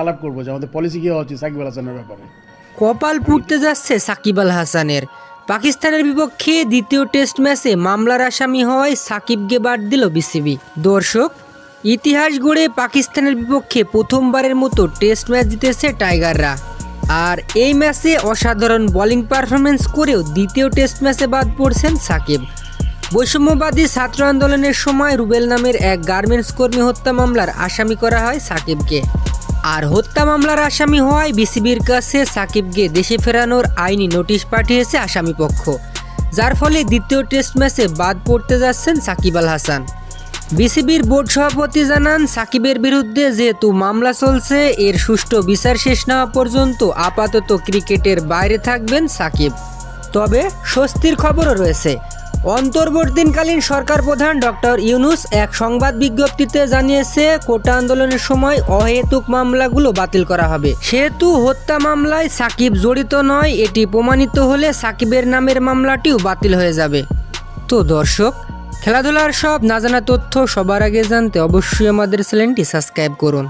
আলাপ করব যে আমাদের পলিসি কি উচিত সাকিব আল হাসানের ব্যাপারে? কপাল পুড়তে যাচ্ছে সাকিব আল হাসানের। পাকিস্তানের বিপক্ষে দ্বিতীয় টেস্ট ম্যাচে মামলার আসামি হওয়ায় সাকিবকে বাদ দিল বিসিবি। দর্শক, ইতিহাস গড়ে পাকিস্তানের বিপক্ষে প্রথমবারের মতো টেস্ট ম্যাচ জিতেছে টাইগাররা। আর এই ম্যাচে অসাধারণ বোলিং পারফরমেন্স করেও দ্বিতীয় টেস্ট ম্যাচে বাদ পড়ছেন সাকিব। বৈষম্যবাদী ছাত্র আন্দোলনের সময় রুবেল নামের এক গার্মেন্টস কর্মী হত্যা মামলার আসামি করা হয় সাকিবকে। আর হত্যা মামলার আসামি হওয়ায় বিসিবির কাছে সাকিবকে দেশে ফেরানোর আইনি নোটিশ পাঠিয়েছে আসামি পক্ষ, যার ফলে দ্বিতীয় টেস্ট ম্যাচে বাদ পড়তে যাচ্ছেন সাকিব আল হাসান। বিসিবির বোর্ড সভাপতি জানান, সাকিবের বিরুদ্ধে যেহেতু মামলা চলছে, এর সুষ্ঠু বিচার শেষ না পর্যন্ত আপাতত ক্রিকেটের বাইরে থাকবেন সাকিব। তবে স্বস্তির খবরও রয়েছে অন্তর্বর্তীকালীন সরকার প্রধান ডক্টর ইউনুস এক সংবাদ বিজ্ঞপ্তিতে জানিয়েছে, কোটা আন্দোলনের সময় অহেতুক মামলাগুলো বাতিল করা হবে। সেহেতু হত্যা মামলায় সাকিব জড়িত নয়, এটি প্রমাণিত হলে সাকিবের নামের মামলাটিও বাতিল হয়ে যাবে। তো দর্শক, খেলাধুলার সব না জানা তথ্য সবার আগে জানতে অবশ্যই আমাদের চ্যানেলটি সাবস্ক্রাইব করুন।